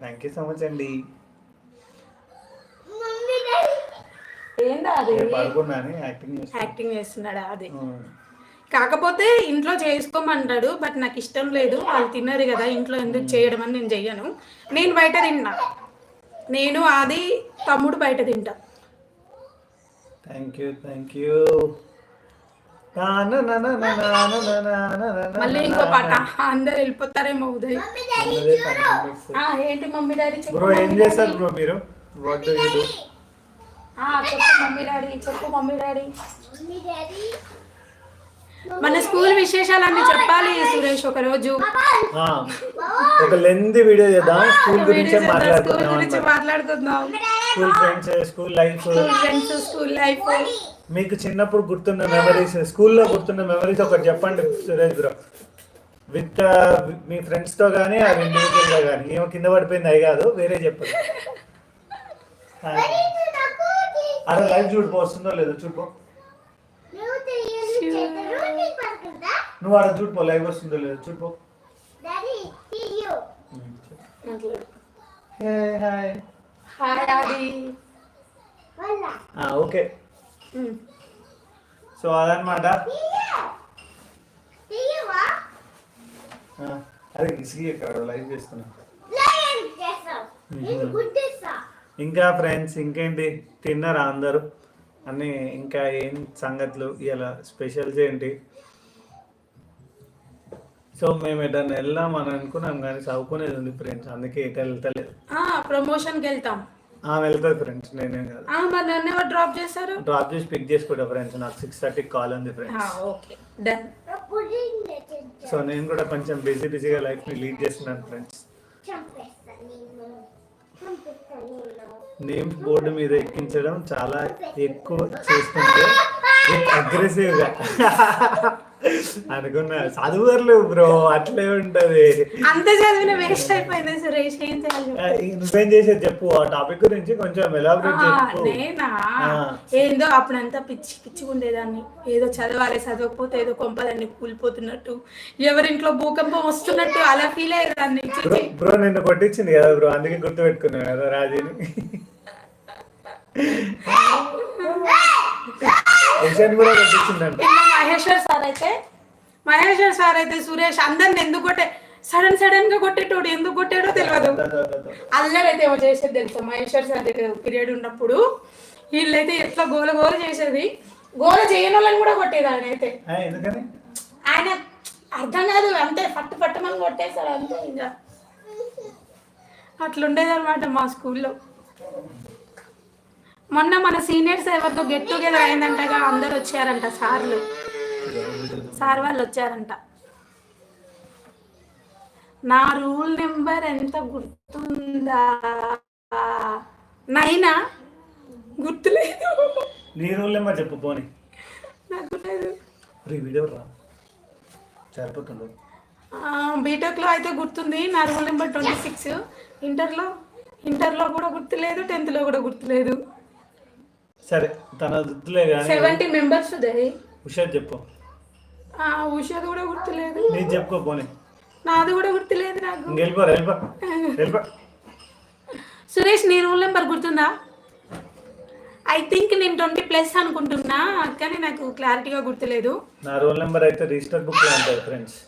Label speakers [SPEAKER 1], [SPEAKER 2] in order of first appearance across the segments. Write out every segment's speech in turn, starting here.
[SPEAKER 1] Thank you so much అండి. Acting
[SPEAKER 2] చేస్తున్నాడా. అది? కాకపోతే ఇంట్లో చేసుకోమంటాడు బట్ నాకు ఇష్టం లేదు. వాళ్ళు తిన్నారు కదా ఇంట్లో ఎందుకు చేయడం అని నేను చెయ్యను. నేను బయట తింటా నేను అది తమ్ముడు బయట తింటా.
[SPEAKER 1] థ్యాంక్ యూ థ్యాంక్ యూ
[SPEAKER 2] మళ్ళీ ఇంకో పాట అందరు వెళ్ళిపోతారేమో ఉదయం ఆ, ఏంటి మమ్మీ డాడీ చెప్పు
[SPEAKER 1] బ్రో ఏం చేస్తారు బ్రో మీరు వాట్ డూ యూ డూ
[SPEAKER 2] ఆ, చెప్పు మమ్మీ డాడీ చెప్పు మమ్మీ డాడీ మన స్కూల్ విశేషాలన్నీ చెప్పాలి సురేష్ ఒక రోజు
[SPEAKER 1] ఒక లెంత్ వీడియో చేద్దాం స్కూల్ గురించే
[SPEAKER 2] స్కూల్
[SPEAKER 1] మాట్లాడుకుందాం. School friends school life.
[SPEAKER 2] School friends school life.
[SPEAKER 1] మీకు చిన్నప్పుడు గుర్తున్న మెమరీస్ స్కూల్లో గుర్తున్న మెమరీస్ ఒకటి చెప్పండి సురేష్ బ్రో. విత్ మీ ఫ్రెండ్స్తో కానీ అది ఇండివిజువల్గా కానీ ఏమో కింద పడిపోయింది అవి కాదు వేరే చెప్పండి. అదే లైవ్ చూడిపో వస్తుందో లేదో చూడిపో నువ్వు అక్కడ చూడిపో లైవ్ వస్తుందో లేదో చూడిపో హాయ్
[SPEAKER 2] హాయ్ అది
[SPEAKER 1] ఓకే. సో అదనమాట అదే ఇసిగి ఇక్కడ లైవ్ చేస్తున్నా. ఇంకా ఫ్రెండ్స్ ఇంకేంటి? తిన్నారా అందరూ? అన్ని ఇంకా ఏం సంగతులు ఇలా స్పెషల్స్ ఏంటి? సో మేము ఎటన్నా వెళ్దాం అని అనుకున్నాం కానీ చదువుకునేది ఉంది ఫ్రెండ్స్ అందుకే ఎటు వెళ్తలేదు
[SPEAKER 2] ప్రమోషన్కి వెళ్తాం.
[SPEAKER 1] ఆ వెళ్తుంది ఫ్రెండ్స్ నేనే కాదు.
[SPEAKER 2] ఆ, మరి నన్ను ఎవరు డ్రాప్ చేశారు
[SPEAKER 1] డ్రాప్ చేసి పిక్ చేసుకుంటా ఫ్రెండ్స్ నాకు సిక్స్ థర్టీకి కాల్ ఉంది ఫ్రెండ్స్
[SPEAKER 2] ఓకే డన్
[SPEAKER 1] సో నేను కూడా కొంచెం బిజీ బిజీగా లైఫ్ని లీడ్ చేస్తున్నాను ఫ్రెండ్స్ నేమ్స్ బోర్డు మీద ఎక్కించడం చాలా ఎక్కువ చేస్తుంటే అగ్రెసివ్గా. అనుకున్నా. చదువర్లు బ్రో అట్లే ఉంటది.
[SPEAKER 2] అంత చదివిన వేస్ట్ అయిపోయింది సురేష్ ఏం చేయాలి
[SPEAKER 1] ఆ, ఈ నువ్వేం చేసేది చెప్పు ఆ టాపిక్ గురించి కొంచెం ఎలాబరేట్ చెప్పు.
[SPEAKER 2] నేనా. ఏందో అప్పుడంతా పిచ్చి పిచ్చిగా ఉండేదాన్ని ఏదో చదవాలి చదవకపోతే ఏదో కొంపలన్నీ కూలిపోతున్నట్టు ఎవరింట్లో భూకంపం వస్తున్నట్టు అలా ఫీల్ అయ్యేదాన్ని.
[SPEAKER 1] బ్రో నిన్ను కొట్టించింది కదా బ్రో అందుకే గుర్తు పెట్టుకున్నాను కదా రాజీని. కూడా
[SPEAKER 2] మహేశ్వర్ సార్ అయితే మహేశ్వర్ సార్ అయితే సురేష్ అందరిని ఎందుకు కొట్టే సడన్ సడన్గా కొట్టేటోడు ఎందుకు కొట్టాడో తెలియదు అల్లరైతే ఏమో చేసేది తెలుసా? మహేశ్వర్ సార్ పీరియడ్ ఉన్నప్పుడు వీళ్ళైతే ఎట్లా గోల గోల చేసేది? గోల చేయని వాళ్ళని కూడా కొట్టేది ఆయన అయితే ఆయన అర్థం కాదు అంతే పట్టు పట్టమని కొట్టేశాడు అంతే ఇంకా. అట్లుండేది అనమాట మా స్కూల్లో. మొన్న మన సీనియర్స్ ఎవరితో గెట్ టుగెదర్ అయిందంటగా అందరు వచ్చారంట సార్లు. సార్ వాళ్ళు వచ్చారంట. నా రూల్ నెంబర్ ఎంత గుర్తుందా? నైనా? గుర్తులేదు.
[SPEAKER 1] నీ రూల్ నెంబర్ చెప్పు పోనీ.
[SPEAKER 2] నాకు లేదు.
[SPEAKER 1] రీ వీడియో రా. సరిపోతుండు
[SPEAKER 2] బీటెక్లో అయితే గుర్తుంది నా రూల్ నెంబర్ ట్వంటీ సిక్స్. ఇంటర్లో? ఇంటర్లో కూడా గుర్తులేదు టెన్త్లో కూడా గుర్తులేదు.
[SPEAKER 1] సరే తన వద్దులే కానీ
[SPEAKER 2] సెవెంటీ మెంబర్స్ ఉదయ్
[SPEAKER 1] హుషార్ చెప్పు.
[SPEAKER 2] ఉషాది కూడా గుర్తులేదు.
[SPEAKER 1] నీది చెప్పుకో పోనీ.
[SPEAKER 2] నాది కూడా గుర్తులేదు నాకు.
[SPEAKER 1] వెళ్ళిపో వెళ్ళిపో
[SPEAKER 2] సురేష్ నీ రూల్ నెంబర్ గుర్తుందా? ఐ థింక్ నేను ట్వంటీ ప్లస్ అనుకుంటున్నా కానీ నాకు క్లారిటీగా గుర్తులేదు.
[SPEAKER 1] నా రోల్ నెంబర్ అయితే రిజిస్టర్ బుక్లో ఉంటుంది ఫ్రెండ్స్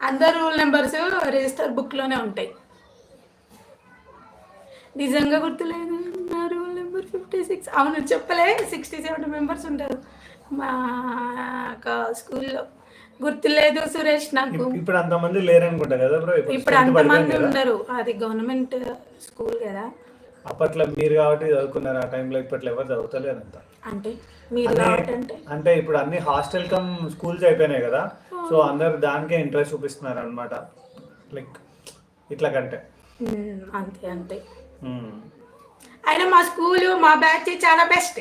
[SPEAKER 2] అందరు రూల్ నెంబర్స్ రిజిస్టర్ బుక్లోనే ఉంటాయి. నిజంగా గుర్తులేదు నా రూల్ నెంబర్ ఫిఫ్టీ సిక్స్ అవును చెప్పలే. సిక్స్టీ సెవెంటీ మెంబర్స్ ఉంటారు మా స్కూల్లో. గుర్తులేదు సురేష్ నాకు.
[SPEAKER 1] ఇప్పుడు అంతమంది లేరనుకుంటా కదా బ్రో?
[SPEAKER 2] ఇప్పుడు అంతమంది ఉండరు. అది గవర్నమెంట్ స్కూల్ కదా.
[SPEAKER 1] అప్పట్లో మీరు కాబట్టి చదువుకున్నారు. ఆ టైంలో ఇప్పట్లో ఎవరు చదువుతలేరు అంత.
[SPEAKER 2] అంటే మీరు అంటే
[SPEAKER 1] అంటే ఇప్పుడు అన్ని హాస్టల్ కమ్ స్కూల్స్ అయిపోయినాయి కదా. సో అందరు దానికే ఇంట్రెస్ట్ చూపిస్తున్నారు అనమాట లైక్ ఇట్లా కంటే.
[SPEAKER 2] అంతే అంతే. అయినా మా స్కూల్ మా బ్యాచ్ చాలా బెస్ట్.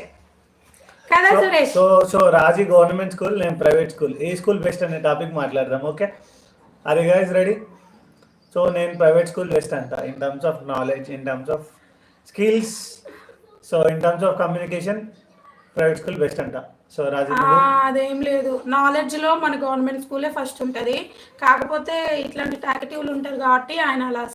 [SPEAKER 2] కదా Suresh?
[SPEAKER 1] So so Raji government school నేను ప్రైవేట్ స్కూల్. ఏ స్కూల్ బెస్ట్ అనే టాపిక్ మాట్లాడదాం ఓకే? అది గైస్ రెడీ సో నేను ప్రైవేట్ స్కూల్ బెస్ట్ అంట in terms of knowledge in terms of skills so in terms of communication private school best అంట. So Raji
[SPEAKER 2] అదేం లేదు. నాలెడ్జ్లో మన గవర్నమెంట్ స్కూలే ఫస్ట్ ఉంటది. కాకపోతే ఇట్లాంటి టాకెటివ్లు ఉంటారు కాబట్టి ఆయన అలా